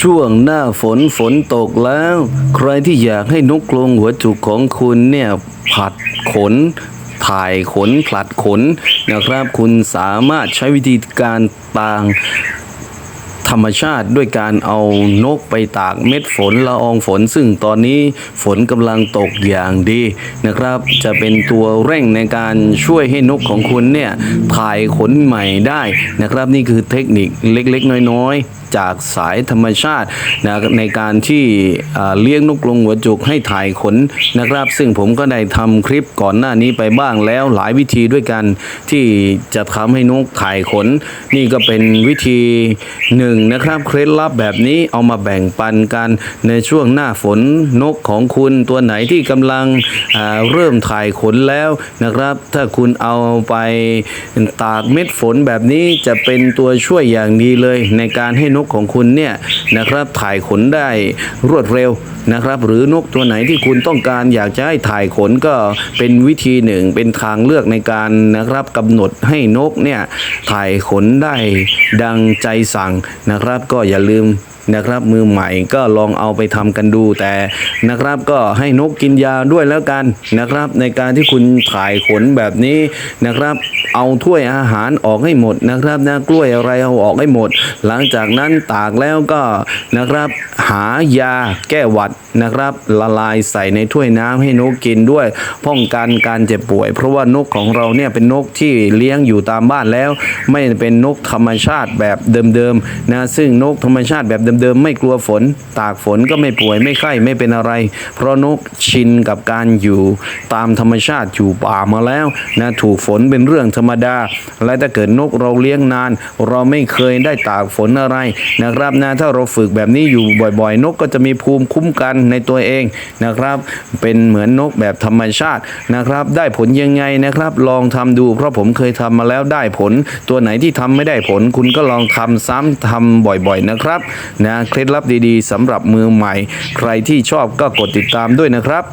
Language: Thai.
ช่วงหน้าฝนฝนตกแล้ว ใครที่อยากให้นกกรงหัวจุกของคุณเนี่ยผัดขน ถ่ายขนผลัดขนนะครับ คุณสามารถใช้วิธีการต่าง ธรรมชาติด้วยการเอานกไปตากเม็ดฝนละอองฝน ซึ่งตอนนี้ฝนกำลังตกอย่างดีนะครับ จะเป็นตัวเร่งในการช่วยให้นกของคุณเนี่ยถ่ายขนใหม่ได้นะครับ นี่คือเทคนิคเล็กๆ น้อยๆ จากสายธรรมชาตินะในการที่เลี้ยงนกกรงหัวจุกให้ถ่ายขนนะครับ ซึ่งผมก็ได้ทำคลิปก่อนหน้านี้ไปบ้างแล้วหลายวิธีด้วยกันที่จะทำให้นกถ่ายขน นี่ก็เป็นวิธีหนึ่งนะครับเคล็ดลับแบบนี้เอามาแบ่งปันกันในช่วงหน้าฝนนกของคุณตัวไหนที่กำลังเริ่มถ่ายขนแล้วนะครับ ถ้าคุณเอาไปตากเม็ดฝนแบบนี้จะเป็นตัวช่วยอย่างดีเลย ในการให้นกของคุณเนี่ยนะครับถ่ายขนได้รวดเร็วนะครับ หรือนกตัวไหนที่คุณต้องการอยากจะให้ถ่ายขนก็เป็นวิธีหนึ่งเป็นทางเลือกในการนะครับกำหนดให้นกเนี่ยถ่ายขนได้ดังใจสั่งนะครับก็อย่าลืมนะครับมือใหม่ก็ลองเอาไปทำกันดูแต่นะครับก็ให้นกกินยาด้วยแล้วกันนะครับ ในการที่คุณถ่ายขนแบบนี้นะครับ เอาถ้วยอาหารออกให้หมดนะครับนะกล้วยอะไรเอาออกให้หมด หลังจากนั้นตากแล้วก็นะครับหายาแก้หวัดนะครับ ละลายใส่ในถ้วยน้ำให้นกกินด้วย ป้องกันการเจ็บป่วย เพราะว่านกของเราเนี่ยเป็นนกที่เลี้ยงอยู่ตามบ้านแล้ว ไม่เป็นนกธรรมชาติแบบเดิมๆนะซึ่งนกธรรมชาติแบบเดิมๆ ไม่กลัวฝน ตากฝนก็ไม่ป่วยไม่ไข้ไม่เป็นอะไร เพราะนกชินกับการอยู่ตามธรรมชาติอยู่ป่ามาแล้วนะถูกฝนเป็นเรื่องธรรมดา และถ้าเกิดนกเราเลี้ยงนาน เราไม่เคยได้ตากฝนอะไรนะครับนะถ้าเราฝึกแบบนี้อยู่บ่อยๆ นกก็จะมีภูมิคุ้มกันในตัวเองนะครับ เป็นเหมือนนกแบบธรรมชาตินะครับ ได้ผลยังไงนะครับ ลองทำดู เพราะผมเคยทำมาแล้วได้ผล ตัวไหนที่ทำไม่ได้ผล คุณก็ลองทำซ้ำทำบ่อยๆนะครับนะเคล็ดลับดีๆสำหรับมือใหม่ ใครที่ชอบก็กดติดตามด้วยนะครับ